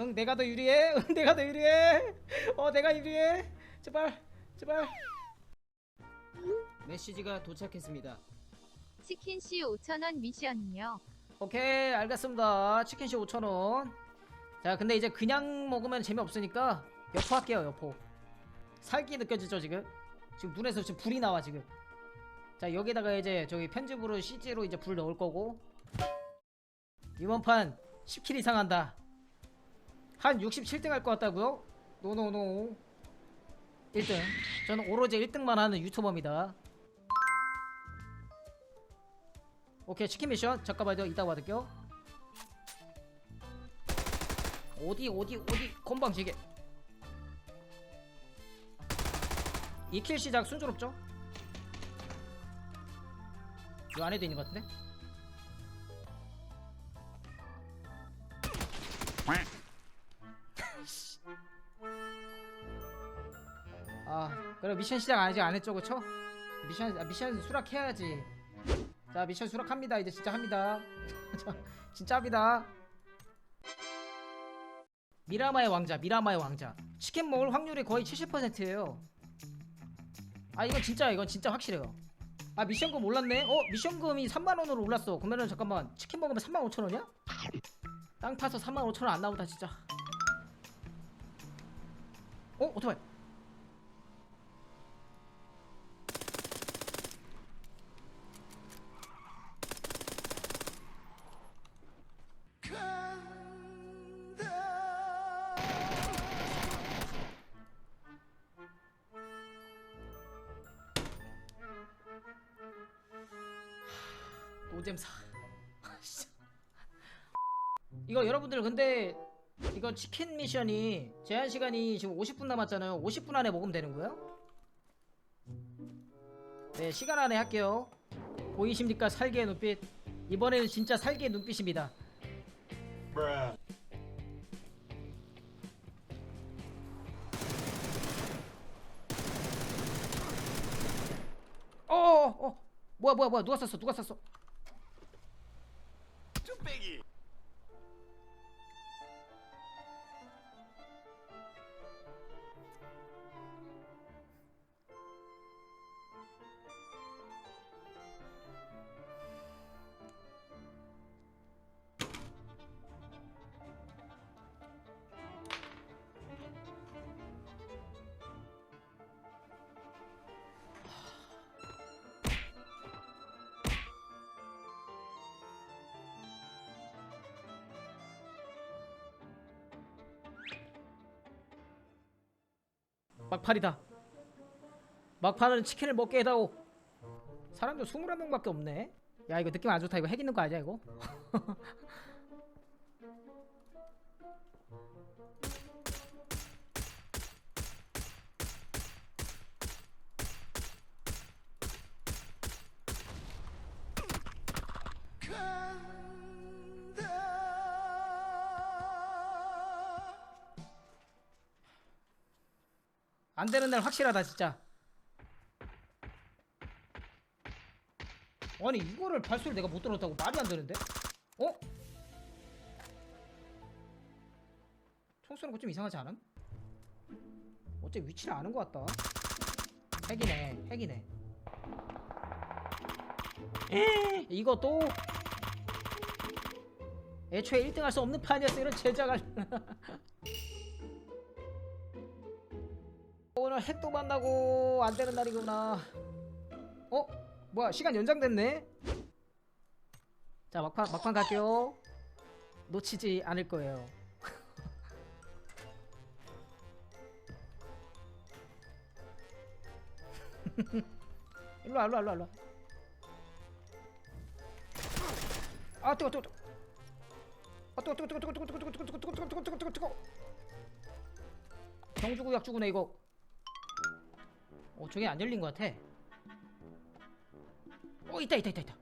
응 내가 더 유리해. 응 내가 더 유리해. 어 내가 유리해. 제발 제발. 메시지가 도착했습니다. 치킨씨 5천원 미션이요. 오케이 알겠습니다. 치킨시 5천원. 자 근데 이제 그냥 먹으면 재미없으니까 여포 할게요 여포. 살기 느껴지죠 지금? 지금 눈에서 지금 불이 나와 지금. 자 여기다가 이제 저기 편집으로 CG로 이제 불 넣을 거고. 이번 판 10킬 이상 한다 한 67등 할 것 같다고요? 노노노. 1등. 저는 오로지 1등만 하는 유튜버입니다. 오케이 치킨 미션. 잠깐만요. 이따 받을게요. 어디 어디 어디. 건방지게. 2킬 시작 순조롭죠? 이 안에도 있는 것 같은데? 아 그래 미션 시작 아직 안 했죠 그쵸? 미션 아, 미션 수락해야지. 자 미션 수락합니다. 이제 진짜 합니다. 자, 진짜 합니다. 미라마의 왕자 미라마의 왕자. 치킨 먹을 확률이 거의 70%예요. 아 이건 진짜 이건 진짜 확실해요. 아 미션금 올랐네? 어 미션금이 3만원으로 올랐어. 그러면은 잠깐만. 치킨 먹으면 3만 5천원이야? 땅 파서 3만 5천원 안 나오다 진짜. 어? 오토바이 노잼사. 이거 여러분들 근데 이거 치킨 미션이 제한 시간이 지금 50분 남았잖아요. 50분 안에 먹으면 되는 거예요? 네 시간 안에 할게요. 보이십니까? 살기의 눈빛. 이번에는 진짜 살기의 눈빛입니다. 어어 어, 뭐야 뭐야 뭐야. 누가 쐈어? 누가 쐈어 막판이다. 막판은 치킨을 먹게 해다오. 사람들 21명밖에 없네. 야 이거 느낌 안 좋다. 이거 핵 있는 거 아니야 이거? 안 되는 날 확실하다 진짜 아니 이거를 발소리 내가 못 들었다고 말이 안 되는데? 어? 총 쏘는 거 좀 이상하지 않음? 어째 위치를 아는 것 같다 핵이네 핵이네 에 이거 또 애초에 1등 할 수 없는 판이었어 이런 제작을 오늘 핵도 만나고 안 되는 날이구나. 어? 뭐야 시간 연장됐네? 자 막판 막판 갈게요. 놓치지 않을 거예요. 일로와 일로와 일로와 일로와. 아 뜨거 뜨거 뜨거. 아 뜨거 뜨거 뜨거 뜨거 뜨거 뜨거 뜨거 뜨거 뜨거 뜨거 뜨거 뜨거 뜨거 뜨거. 경주구 약주구네 이거. 어 저게 안 열린 것 같아. 어 있다 있다 있다 있다.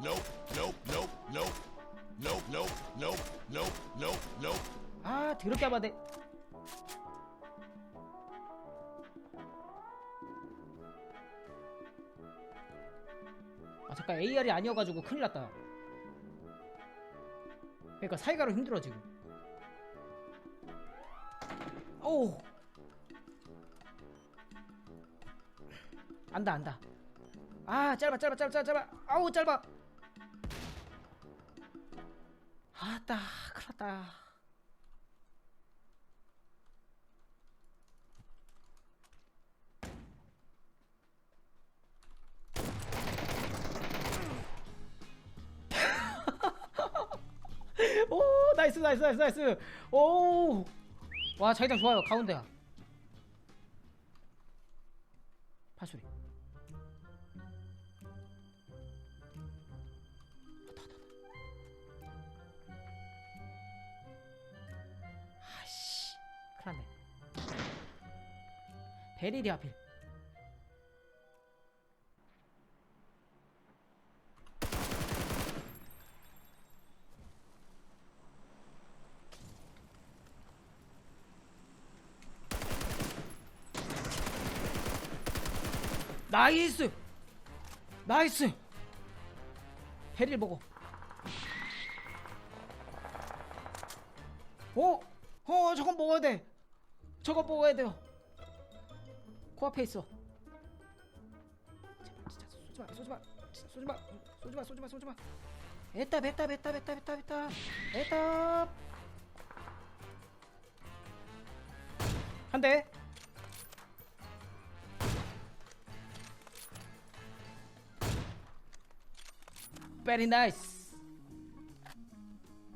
Nope, nope, nope, nope, nope, nope, nope, nope, nope, nope. 아 더럽게 하면 돼. 아, 저 아까 AR이 아니어가지고 큰일 났다 그러니까 사이가로 힘들어 지금. 오 안다 안다. 아 짧아 짧아 짧아 짧아 짧아. 아우 짧아. 아따 큰일났다 나이스 나이스 나이스 나이스. 오와 자기장 좋아요. 가운데야. 아씨. 큰일났네. 베릴이 하필 나이스. 나이스. 베릴 먹어 어? 어 저건 먹어야 돼. 저거 먹어야 돼요. 코앞에 있어. 제발 진짜 쏘지마 쏘지마. 쏘지마. 쏘지마 쏘지마 쏘지마. 에따 에따 에따 에따 에따 에따 에따. 한대 베리 나이스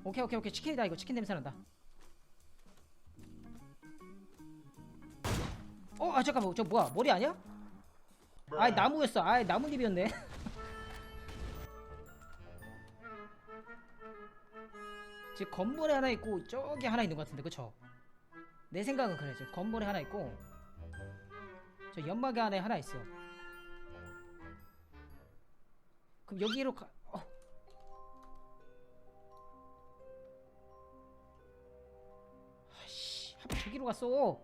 오케이 오케이 오케이. 치킨이다 이거. 치킨 냄새 난다. 어 아 잠깐만. 저 뭐야? 머리 아니야? 아이 나무였어. 아이 나뭇잎이었네. 지금 건물에 하나 있고 저기 하나 있는 것 같은데 그쵸? 내 생각은 그래. 지금 건물에 하나 있고 저 연막 안에 하나 있어. 그럼 여기로 가 저기로 갔어.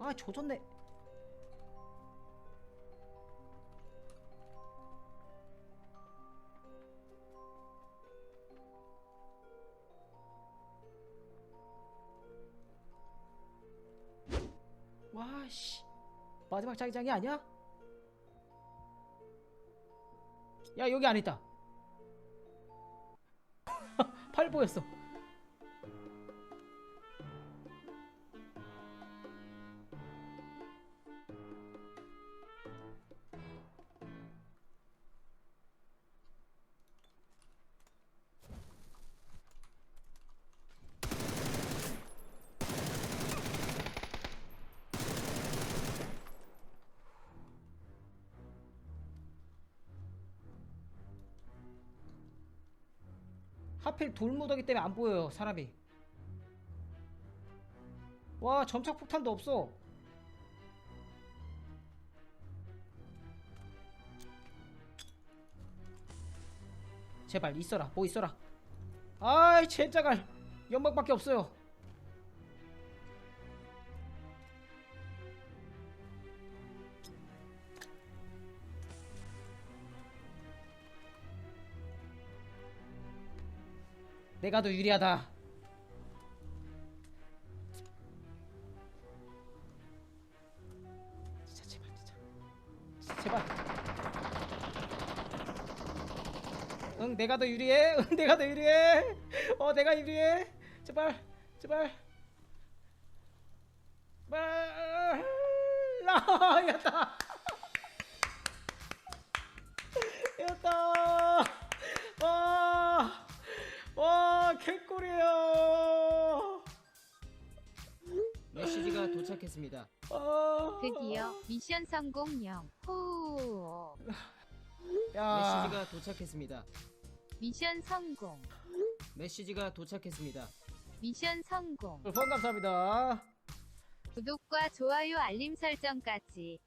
아 조졌네. 와씨. 마지막 자기장이 아니야? 야 여기 안 있다 팔 보였어 하필 돌무더기 때문에 안 보여요 사람이. 와 점착 폭탄도 없어. 제발 있어라. 뭐 있어라. 아이 젠장할 연막밖에 없어요 내가 더 유리하다. 진짜 제발 진짜. 진짜 제발. 응 내가 더 유리해. 응 내가 더 유리해. 어 내가 유리해. 제발 제발. 제발. 이겼다. 와. 와 개꿀이에요. 메시지가 도착했습니다. 아. 드디어 미션 성공령. 호. 야. 메시지가 도착했습니다. 미션 성공. 메시지가 도착했습니다. 미션 성공. 후원 감사합니다. 구독과 좋아요 알림 설정까지.